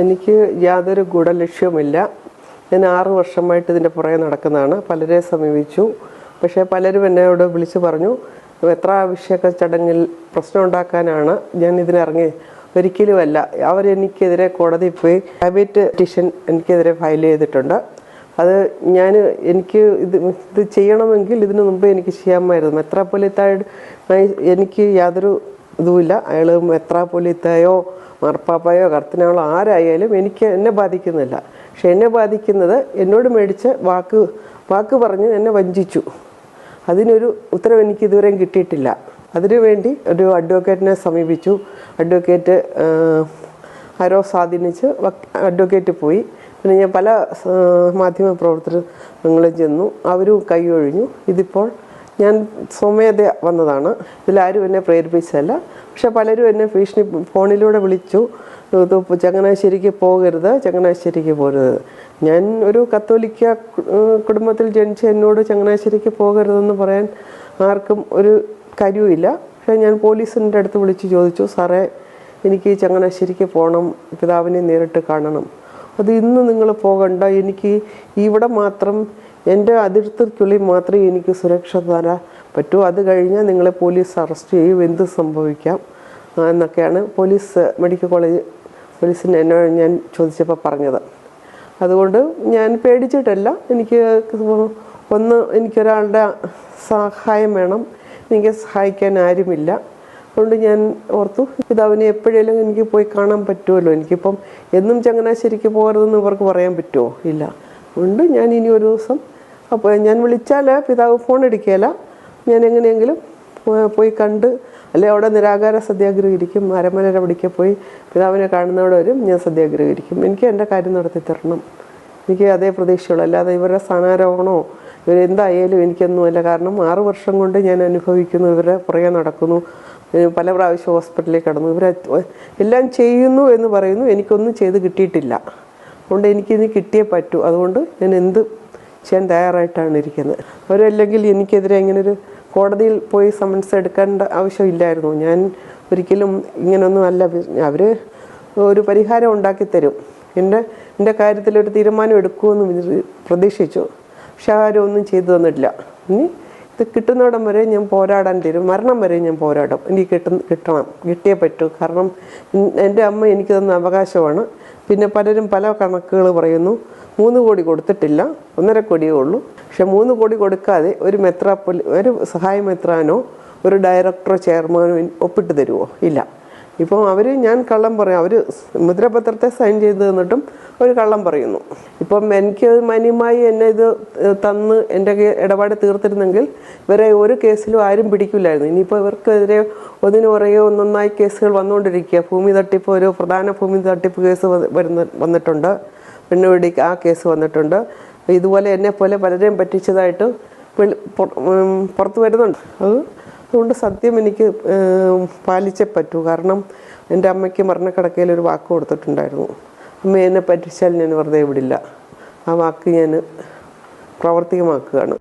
എനിക്ക് യാതൊരു ഗുണലക്ഷ്യവുമില്ല. ഞാൻ ആറു വർഷമായിട്ട് ഇതിന്റെ പുറകെ നടക്കുന്നതാണ്. പലരെ സമീപിച്ചു. പക്ഷേ പലരും എന്നോട് വിളിച്ചു പറഞ്ഞു എത്ര അഭിഷേക ചടങ്ങിൽ പ്രശ്നം ഉണ്ടാക്കാനാണ് ഞാൻ ഇതിനിറങ്ങി ഒരിക്കലുമല്ല. അവരെനിക്കെതിരെ കോടതി പോയി ഹാബിറ്റ് പെറ്റീഷൻ എനിക്കെതിരെ ഫയൽ ചെയ്തിട്ടുണ്ട്. അത് ഞാൻ എനിക്ക് ഇത് ഇത് ചെയ്യണമെങ്കിൽ ഇതിനു മുമ്പേ എനിക്ക് ചെയ്യാമായിരുന്നു. മെത്രാപ്പൊലിത്തായിട്ട് എനിക്ക് യാതൊരു ഇതുമില്ല. അയാൾ മെത്രാപ്പൊലിത്തയോ മാർപ്പാപ്പയോ കർത്തനാളോ ആരായാലും എനിക്ക് എന്നെ ബാധിക്കുന്നില്ല. പക്ഷെ എന്നെ ബാധിക്കുന്നത് എന്നോട് മേടിച്ച വാക്ക് വാക്ക് പറഞ്ഞ് എന്നെ വഞ്ചിച്ചു. അതിനൊരു ഉത്തരവ് എനിക്ക് ഇതുവരെയും കിട്ടിയിട്ടില്ല. അതിനുവേണ്ടി ഒരു അഡ്വക്കേറ്റിനെ സമീപിച്ചു. അഡ്വക്കേറ്റ് ആരോ സ്വാധീനിച്ച് വക്ക് അഡ്വക്കേറ്റ് പോയി. പിന്നെ ഞാൻ പല മാധ്യമ പ്രവർത്തനങ്ങളും ചെന്നു. അവരും കൈ ഒഴിഞ്ഞു ഇതിപ്പോൾ ഞാൻ സ്വമേധ വന്നതാണ്. ഇതിലാരും എന്നെ പ്രേരിപ്പിച്ചതല്ല. പക്ഷെ പലരും എന്നെ ഭീഷണി ഫോണിലൂടെ വിളിച്ചു. ചങ്ങനാശ്ശേരിക്ക് പോകരുത് ചങ്ങനാശ്ശേരിക്ക് പോകരുത്. ഞാൻ ഒരു കത്തോലിക്ക കുടുംബത്തിൽ ജനിച്ച എന്നോട് ചങ്ങനാശ്ശേരിക്ക് പോകരുതെന്ന് പറയാൻ ആർക്കും ഒരു കാര്യവുമില്ല. പക്ഷേ ഞാൻ പോലീസിന്റെ അടുത്ത് വിളിച്ച് ചോദിച്ചു സാറേ എനിക്ക് ചങ്ങനാശ്ശേരിക്ക് പോകണം പിതാവിനെ നേരിട്ട് കാണണം. അത് ഇന്ന് നിങ്ങൾ പോകണ്ട. എനിക്ക് ഇവിടെ മാത്രം എന്റെ അതിർത്തിക്കുള്ളിൽ മാത്രമേ എനിക്ക് സുരക്ഷ തരാൻ പറ്റൂ. അത് കഴിഞ്ഞാൽ നിങ്ങളെ പോലീസ് അറസ്റ്റ് ചെയ്യും. എന്ത് സംഭവിക്കാം എന്നൊക്കെയാണ് പോലീസ് മെഡിക്കൽ കോളേജ് പോലീസിന് എന്നോട് ഞാൻ ചോദിച്ചപ്പോൾ പറഞ്ഞത്. അതുകൊണ്ട് ഞാൻ പേടിച്ചിട്ടല്ല. എനിക്ക് ഒന്ന് എനിക്കൊരാളുടെ സഹായം വേണം. എനിക്ക് സഹായിക്കാൻ ആരുമില്ല. അതുകൊണ്ട് ഞാൻ ഓർത്തു ഇത് അവനെ എപ്പോഴേലും എനിക്ക് പോയി കാണാൻ പറ്റുമല്ലോ. എനിക്കിപ്പം എന്നും ചങ്ങനാശ്ശേരിക്ക് പോകരുതെന്ന് ഇവർക്ക് പറയാൻ പറ്റുമോ? ഇല്ല. അതുകൊണ്ട് ഞാൻ ഇനി ഒരു ദിവസം അപ്പോൾ ഞാൻ വിളിച്ചാൽ പിതാവ് ഫോൺ എടുക്കുകയില്ല. ഞാൻ എങ്ങനെയെങ്കിലും പോയി കണ്ട് അല്ലെ അവിടെ നിരാകാര സത്യാഗ്രഹിക്കും അരമനര പിടിക്കെ പോയി പിതാവിനെ കാണുന്നവിടെ വരും. ഞാൻ സത്യാഗ്രഹിക്കും എനിക്ക് എന്റെ കാര്യം നടത്തി തരണം. എനിക്ക് അതേ പ്രതീക്ഷയുള്ളൂ. അല്ലാതെ ഇവരുടെ സ്ഥാനാരോഹണമോ ഇവരെന്തായാലും എനിക്കൊന്നുമല്ല കാരണം ആറു വർഷം കൊണ്ട് ഞാൻ അനുഭവിക്കുന്നു. ഇവരെ പുറകെ നടക്കുന്നു. പല പ്രാവശ്യം ഹോസ്പിറ്റലിൽ കിടന്നു. ഇവരെ എല്ലാം ചെയ്യുന്നു എന്ന് പറയുന്നു. എനിക്കൊന്നും ചെയ്ത് കിട്ടിയിട്ടില്ല. അതുകൊണ്ട് എനിക്കിനി കിട്ടിയേ പറ്റൂ. അതുകൊണ്ട് ഞാൻ എന്ത് ചെയ്യാൻ തയ്യാറായിട്ടാണ് ഇരിക്കുന്നത്. അവരല്ലെങ്കിൽ എനിക്കെതിരെ ഇങ്ങനെ ഒരു കോടതിയിൽ പോയി സമൻസ് എടുക്കേണ്ട ആവശ്യമില്ലായിരുന്നു ഞാൻ ഒരിക്കലും ഇങ്ങനൊന്നും അല്ല. അവർ ഒരു പരിഹാരം ഉണ്ടാക്കി തരും. എന്റെ എന്റെ കാര്യത്തിൽ ഒരു തീരുമാനം എടുക്കുമെന്ന് പ്രതീക്ഷിച്ചു. പക്ഷെ ആരും ഒന്നും ചെയ്തു തന്നിട്ടില്ല. ഇനി കിട്ടുന്നിടം വരെ ഞാൻ പോരാടാൻ തരും. മരണം വരെ ഞാൻ പോരാടും. എനിക്ക് കിട്ടുന്ന കിട്ടണം. കിട്ടിയേ പറ്റൂ. കാരണം എന്റെ അമ്മ എനിക്ക് തന്ന അവകാശമാണ്. പിന്നെ പലരും പല കണക്കുകൾ പറയുന്നു. മൂന്ന് കോടി കൊടുത്തിട്ടില്ല. ഒന്നര കോടിയേ ഉള്ളൂ. പക്ഷെ മൂന്ന് കോടി കൊടുക്കാതെ ഒരു മെത്രാപ്പൊലി ഒരു സഹായ മെത്രാനോ ഒരു ഡയറക്ടറോ ചെയർമാനോ ഒപ്പിട്ട് തരുമോ ഇല്ല. ഇപ്പം അവർ ഞാൻ കള്ളം പറയും. അവർ മുദ്രപത്രത്തെ സൈൻ ചെയ്ത് തന്നിട്ടും ഒരു കള്ളം പറയുന്നു. ഇപ്പം എനിക്ക് മാന്യമായി എന്നെ ഇത് തന്ന് എന്റെ ഇടപാട് തീർത്തിരുന്നെങ്കിൽ ഇവരെ ഒരു കേസിലും ആരും പിടിക്കില്ലായിരുന്നു. ഇനിയിപ്പോൾ ഇവർക്കെതിരെ ഒന്നിനു പുറകെ ഒന്നൊന്നായി കേസുകൾ വന്നുകൊണ്ടിരിക്കുക. ഭൂമി തട്ടിപ്പ് ഒരു പ്രധാന ഭൂമി തട്ടിപ്പ് കേസ് വരുന്ന വന്നിട്ടുണ്ട്. പെണ്ണുപിടി ആ കേസ് വന്നിട്ടുണ്ട്. ഇതുപോലെ എന്നെ പോലെ പലരെയും പറ്റിച്ചതായിട്ട് പുറത്ത് വരുന്നുണ്ട്. അത് അതുകൊണ്ട് സത്യം എനിക്ക് പാലിച്ചേ പറ്റൂ. കാരണം എന്റെ അമ്മയ്ക്ക് മരണക്കിടക്കയിൽ ഒരു വാക്ക് കൊടുത്തിട്ടുണ്ടായിരുന്നു. അമ്മ എന്നെ പറ്റിച്ചാൽ ഞാൻ വെറുതെ വിടില്ല. ആ വാക്ക് ഞാൻ പ്രാവർത്തികമാക്കുകയാണ്.